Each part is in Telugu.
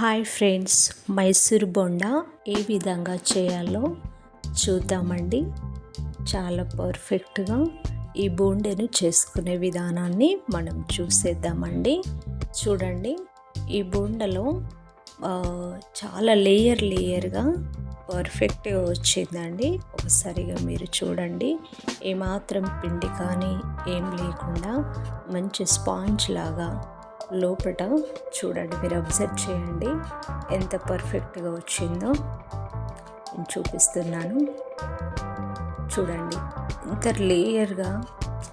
హాయ్ ఫ్రెండ్స్ మైసూర్ బొండా ఏ విధంగా చేయాలో చూద్దామండి. చాలా పర్ఫెక్ట్గా ఈ బోండెను చేసుకునే విధానాన్ని మనం చూసేద్దామండి. చూడండి ఈ బోండలో చాలా లేయర్ లేయర్గా పర్ఫెక్ట్గా వచ్చిందండి. ఒకసారిగా మీరు చూడండి ఏమాత్రం పిండి కానీ ఏం లేకుండా మంచి స్పాంజ్ లాగా లోపట చూడండి మీరు అబ్జర్వ్ చేయండి. ఎంత పర్ఫెక్ట్గా వచ్చిందో నేను చూపిస్తున్నాను. చూడండి ఇంత లేయర్గా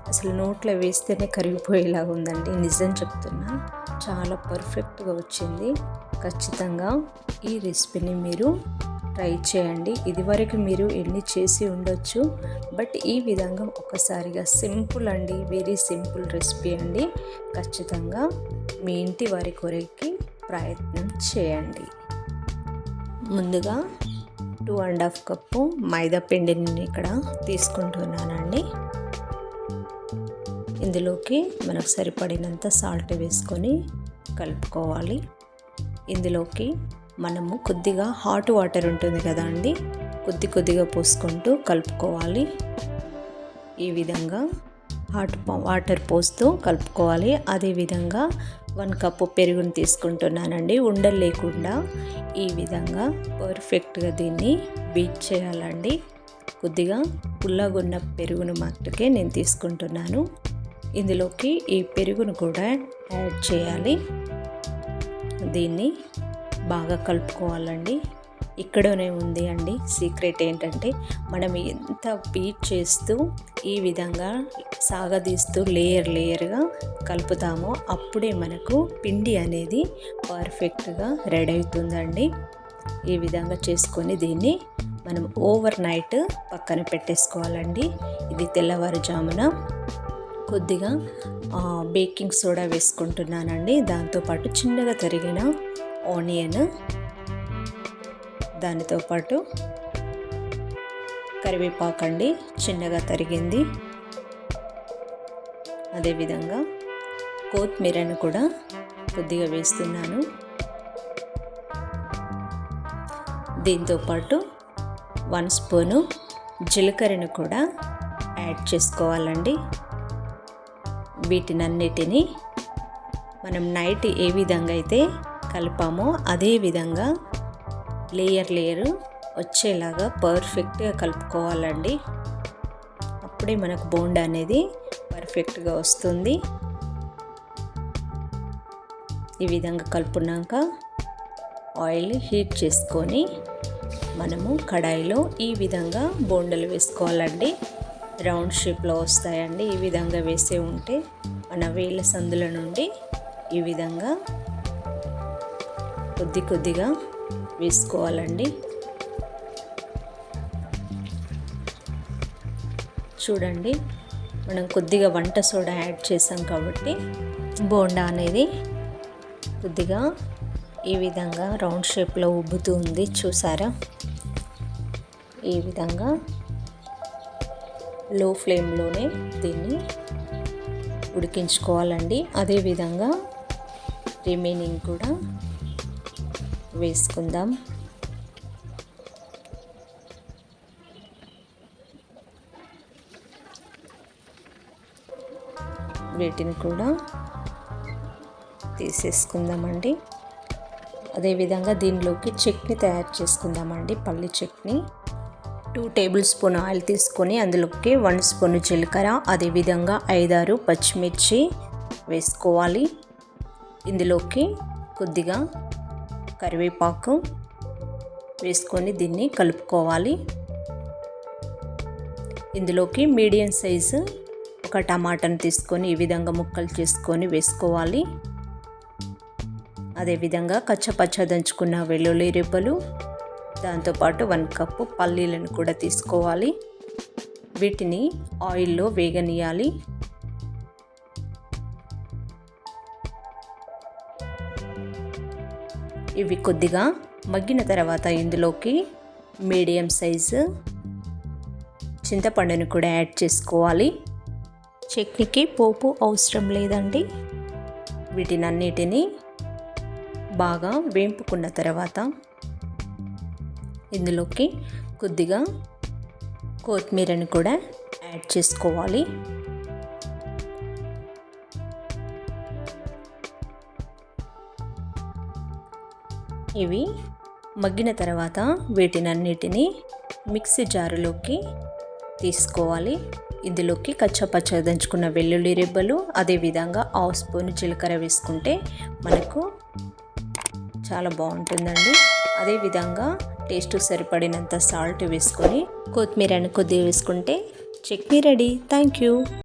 అసలు నోట్లో వేస్తేనే కరిగిపోయేలాగా ఉందండి. నిజం చెప్తున్నా చాలా పర్ఫెక్ట్గా వచ్చింది. ఖచ్చితంగా ఈ రెసిపీని మీరు ట్రై చేయండి. ఇదివరకు మీరు ఎన్ని చేసి ఉండొచ్చు బట్ ఈ విధంగా ఒకసారిగా సింపుల్ అండి. వెరీ సింపుల్ రెసిపీ అండి. ఖచ్చితంగా మీ ఇంటి వారి కొరకి ప్రయత్నం చేయండి. ముందుగా టూ అండ్ హాఫ్ కప్పు మైదా పిండిని నేను ఇక్కడ తీసుకుంటున్నానండి. ఇందులోకి మనకు సరిపడినంత సాల్ట్ వేసుకొని కలుపుకోవాలి. ఇందులోకి మనము కొద్దిగా హాట్ వాటర్ ఉంటుంది కదా అండి? కొద్ది కొద్దిగా పోసుకుంటూ కలుపుకోవాలి. ఈ విధంగా హాట్ వాటర్ పోస్తూ కలుపుకోవాలి. అదేవిధంగా వన్ కప్పు పెరుగును తీసుకుంటున్నానండి. ఉండలు లేకుండా ఈ విధంగా పర్ఫెక్ట్గా దీన్ని బీట్ చేయాలండి. కొద్దిగా పుల్లగున్న పెరుగును మట్టుకే నేను తీసుకుంటున్నాను. ఇందులోకి ఈ పెరుగును కూడా యాడ్ చేయాలి. దీన్ని బాగా కలుపుకోవాలండి. ఇక్కడనే ఉంది అండి. సీక్రెట్ ఏంటంటే మనం ఎంత బీట్ చేస్తూ ఈ విధంగా సాగదీస్తూ లేయర్ లేయర్గా కలుపుతామో అప్పుడే మనకు పిండి అనేది పర్ఫెక్ట్గా రెడీ అవుతుందండి. ఈ విధంగా చేసుకొని దీన్ని మనం ఓవర్ నైట్ పక్కన పెట్టేసుకోవాలండి. ఇది తెల్లవారుజామున కొద్దిగా బేకింగ్ సోడా వేసుకుంటున్నానండి. దాంతోపాటు చిన్నగా తరిగిన ఆనియన్ దానితో పాటు కరివేపాకు అండి చిన్నగా తరిగింది. అదేవిధంగా కొత్తిమీరను కూడా కొద్దిగా వేస్తున్నాను. దీంతోపాటు వన్ స్పూను జీలకర్రను కూడా యాడ్ చేసుకోవాలండి. వీటినన్నిటినీ మనం నైట్ ఏ విధంగా అయితే కలిపామో అదే విధంగా లేయర్ లేయర్ వచ్చేలాగా పర్ఫెక్ట్గా కలుపుకోవాలండి. అప్పుడే మనకు బోండా అనేది పర్ఫెక్ట్గా వస్తుంది. ఈ విధంగా కలుపున్నాక ఆయిల్ హీట్ చేసుకొని మనము కడాయిలో ఈ విధంగా బోండలు వేసుకోవాలండి. రౌండ్ షేప్లో వస్తాయండి. ఈ విధంగా వేసే ఉంటే మన వేళ్ళ సందుల నుండి ఈ విధంగా కొద్ది కొద్దిగా వేసుకోవాలండి. చూడండి మనం కొద్దిగా వంట సోడా యాడ్ చేసాం కాబట్టి బోండా అనేది కొద్దిగా ఈ విధంగా రౌండ్ షేప్లో ఉబ్బుతూ ఉంది చూసారా? ఈ విధంగా లో ఫ్లేమ్లోనే దీన్ని ఉడికించుకోవాలండి. అదేవిధంగా రిమైనింగ్ కూడా వేసుకుందాం. వీటిని కూడా తీసేసుకుందామండి. అదేవిధంగా దీనిలోకి చట్నీ తయారు చేసుకుందామండి. పల్లి chutney. Two table spoon oil తీసుకొని అందులోకి వన్ స్పూన్ జీలకర్ర అదేవిధంగా ఐదారు పచ్చిమిర్చి వేసుకోవాలి. ఇందులోకి కొద్దిగా కరివేపాకు వేసుకొని దీన్ని కలుపుకోవాలి. ఇందులోకి మీడియం సైజు ఒక టమాటాను తీసుకొని ఈ విధంగా ముక్కలు చేసుకొని వేసుకోవాలి. అదేవిధంగా కచ్చపచ్చ దంచుకున్న వెల్లుల్లి రెబ్బలు దాంతోపాటు వన్ కప్పు పల్లీలను కూడా తీసుకోవాలి. వీటిని ఆయిల్లో వేగనీయాలి ఇవి కొద్దిగా మగ్గిన తర్వాత ఇందులోకి మీడియం సైజు చింతపండును కూడా యాడ్ చేసుకోవాలి. చట్నీకి పోపు అవసరం లేదండి. వీటినన్నిటిని బాగా వేంపుకున్న తర్వాత ఇందులోకి కొద్దిగా కొత్తిమీరని కూడా యాడ్ చేసుకోవాలి. ఇవి మగ్గిన తర్వాత వీటినన్నిటిని మిక్సీ జారులోకి తీసుకోవాలి. ఇందులోకి కచ్చపచ్చ దంచుకున్న వెల్లుల్లి రెబ్బలు అదేవిధంగా ఆవు స్పూన్ జీలకర్ర వేసుకుంటే మనకు చాలా బాగుంటుందండి. అదేవిధంగా టేస్ట్ సరిపడినంత సాల్ట్ వేసుకొని కొత్తిమీరని కొద్దిగా వేసుకుంటే చట్నీ రెడీ. Thank you.